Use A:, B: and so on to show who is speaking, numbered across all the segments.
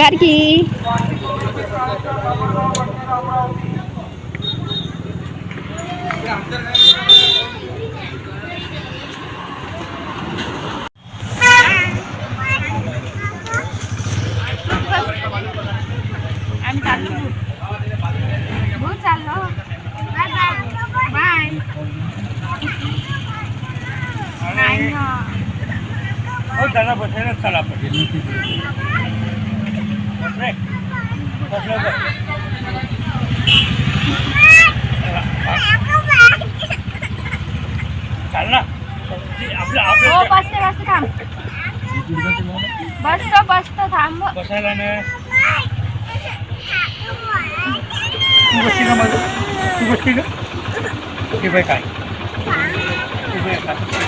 A: गार्गी आम्ही चाललो. हो
B: हो बसायला चला पाहिजे बस रे. बस लवकर. चला, चाल ना ते आपलं
A: हो
B: आपलं
A: बसते बसते थांब बसतो बसतो थांब
B: बसायला ना तू बसती का मग तू बसती का ते बाय काय ते बाय काय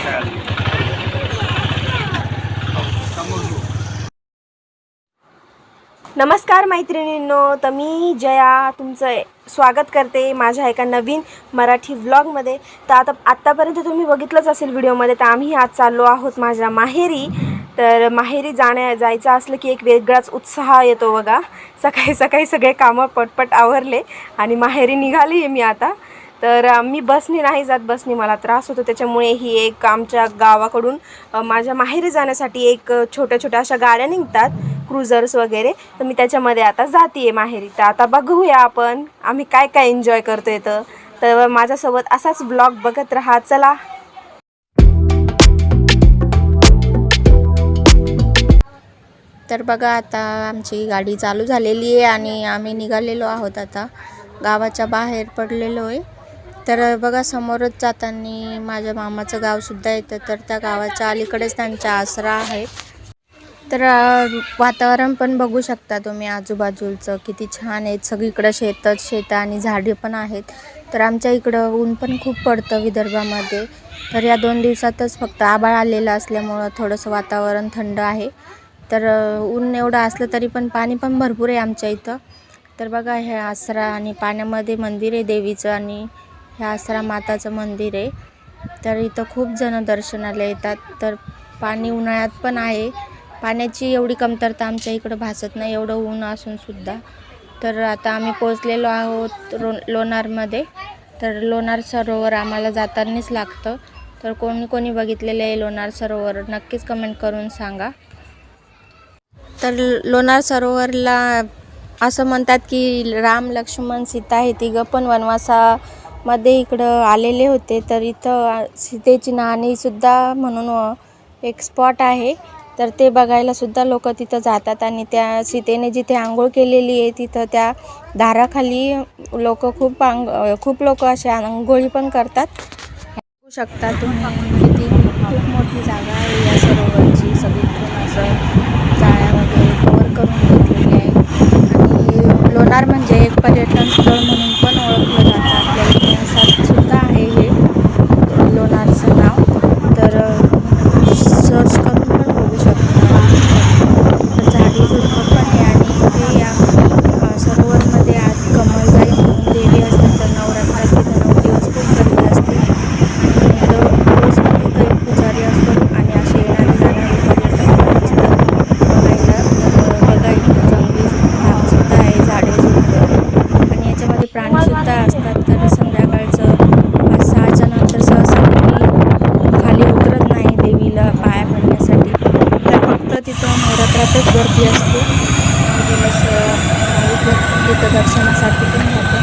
C: नमस्कार मैत्रिणींनो तर मी जया तुमचं स्वागत करते माझ्या एका नवीन मराठी व्लॉगमध्ये तर आता आत्तापर्यंत तुम्ही बघितलंच असेल व्हिडिओमध्ये तर आम्ही आज चाललो आहोत माझ्या माहेरी. तर माहेरी जाण्या जायचं असलं की एक वेगळाच उत्साह येतो बघा. सकाळी सकाळी सगळे कामं पटपट आवरले आणि माहेरी निघाली आहे मी आता. तर मी बसनी नाही जात बसनी मला त्रास होतो. त्याच्यामुळे ही एक आमच्या गावाकडून माझ्या माहेरी जाण्यासाठी एक छोट्या छोट्या अशा गाड्या निघतात. क्रुझर्स वगैरे तर मी त्याच्यामध्ये आता जाते आहे माहेरी. तर आता बघूया आपण आम्ही काय काय एन्जॉय करतोय तर तर माझ्यासोबत असाच ब्लॉग बघत राहा चला.
A: तर बघा आता आमची गाडी चालू झालेली आहे आणि आम्ही निघालेलो आहोत आता. गावाच्या बाहेर पडलेलो आहे. तर बघा समोरच जाताना माझ्या मामाचं गावसुद्धा येतं तर त्या गावाच्या अलीकडेच त्यांचा आसरा आहे. तर वातावरण पण बघू शकता तुम्ही आजूबाजूचं. किती छान आहेत सगळीकडं शेतच शेतं आणि झाडे पण आहेत. तर आमच्या इकडं ऊन पण खूप पडतं विदर्भामध्ये. तर या दोन दिवसातच फक्त आभाळ आलेलं असल्यामुळं थोडंसं वातावरण थंड आहे. तर ऊन एवढं असलं तरी पण पाणी पण भरपूर आहे आमच्या इथं. तर बघा हे आसरा आणि पाण्यामध्ये मंदिर आहे देवीचं आणि हे आसरा माताचं मंदिर आहे. तर इथं खूप जणं दर्शनाला येतात. तर पाणी उन्हाळ्यात पण आहे. पाण्याची एवढी कमतरता आमच्या इकडं भासत नाही एवढं ऊन असून सुद्धा. तर आता आम्ही पोचलेलो आहोत रो लोणारमध्ये. तर लोणार सरोवर आम्हाला जातानाच लागतं. तर कोणी कोणी बघितलेलं आहे लोणार सरोवर नक्कीच कमेंट करून सांगा. तर लोणार सरोवरला असं म्हणतात की राम लक्ष्मण सीता हे तिघं पण वनवासामध्ये इकडं आलेले होते. तर इथं सीतेची नाणीसुद्धा म्हणून एक स्पॉट आहे. तर ते बघायलासुद्धा लोक तिथं जातात आणि त्या सीतेने जिथे आंघोळ केलेली आहे तिथं त्या दाराखाली लोक खूप आंग खूप लोक असे आंघोळी पण करतात. शकता तुम्ही किती खूप मोठी जागा आहे या सरोवरची सगळीकडून असं जाळ्या वगैरे कवर करून घेतलेली आहे आणि लोणार म्हणजे एक पर्यटन स्थळ म्हणून पण ओळखलं जातं आपल्या इतिहासात सुद्धा आहे हे लोणारचं नाव तर सर्च करून पण बघू शकता तर झाडी झुडपं पण आहे आणि इथे या अ, सरोवरमध्ये आत कमळजाई म्हणून देवी असते तर नवरात्रात तिथं नऊ दिवस खूप गर्दी असते आणि दर- रोज तिथे काही पुजारी असतो आणि असे येणारे जाणारे पर्यटक पण असतात बघायला तर बघा इथं जंगली भागसुद्धा आहे झाडे झुडपं आणि याच्यामध्ये प्राणीसुद्धा असतात तर संध्याकाळचं पाच सहाच्या नंतर सहसा कोणी खाली उतरत नाही देवीला पाया पडण्यासाठी तर फक्त तिथं नवरात्रातच गर्दी असते नऊ दिवस अं, भाविक दर्शनासाठी पण जातो.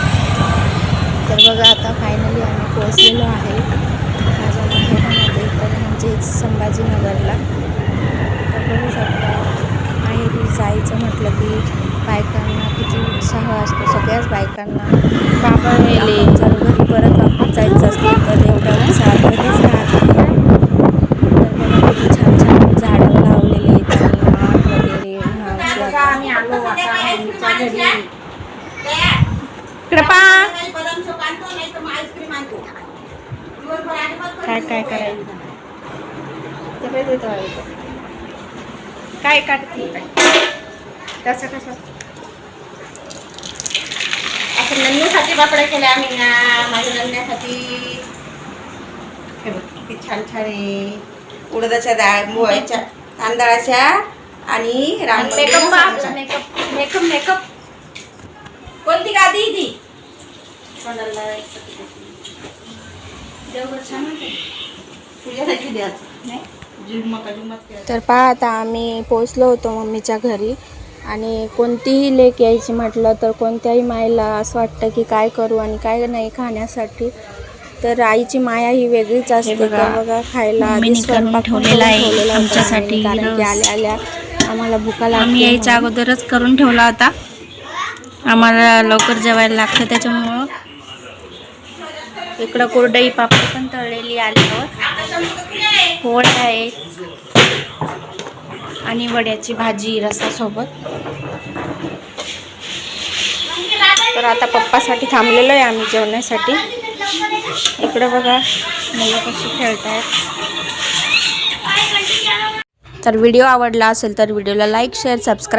A: तर बघा आता फायनली आम्ही पोहोचलेलो आहे. माझ्या माहेरामध्ये तर म्हणजेच संभाजीनगरला. तर बघू शकता माहेरी जायचं म्हटलं की बायकांना किती उत्साह असतो. सगळ्याच बायकांना बाबा मेले जर घरी परत वापस जायचं असतं तर एवढ्या उत्साहात कधीच राहत. नाही तर बघा किती छान छान झाडं लावलेली आहेत. आणि माठ वगैरे उन्हाळ्याची आता.
C: कृपा
A: काय काय करायचं?
C: ते देतो काय काढते? कसं कसं?
D: आपण नन्नीसाठी पापड्या केल्या आम्ही ना. माझ्या नन्यासाठी. हे बघ किती छान छान आहे. उडदाच्या डाळ मुळ्याच्या तांदळाच्या आणि Ram
E: makeup makeup makeup makeup.
D: कोणती गादी ती?
E: कोणाला देवघर छान होते. तुझ्यासाठी द्यायचं? नाही झुमका झुमक
A: तर पहा आता आम्ही पोचलो होतो मम्मीच्या घरी आणि कोणतीही लेक यायची म्हटलं तर कोणत्याही मायला असं वाटतं की काय करू आणि काय नाही खाण्यासाठी. तर आईची माया ही वेगळीच असते
E: बघा,
A: तर बघा खायला आधी स्वयंपाक
E: ठेवलेला आहे आमच्यासाठी
A: कारण की. आल्या आल्या आम्हाला भुका लागते
E: आम्ही यायच्या. अगोदरच करून ठेवला होता. आम्हाला लवकर जेवायला लागतं त्याच्यामुळं इकडं कोरडई पापड पण तळलेली आल्यावर. पोळ्या आहे आणि वड्याची भाजी रसासोबत.
A: तर आता पप्पासाठी थांबलेलो आहे आम्ही जेवण्यासाठी इकडं बघा मुलं कशी खेळत आहेत तर व्हिडिओ आवडला असेल तर व्हिडिओला लाईक शेअर सबस्क्राईब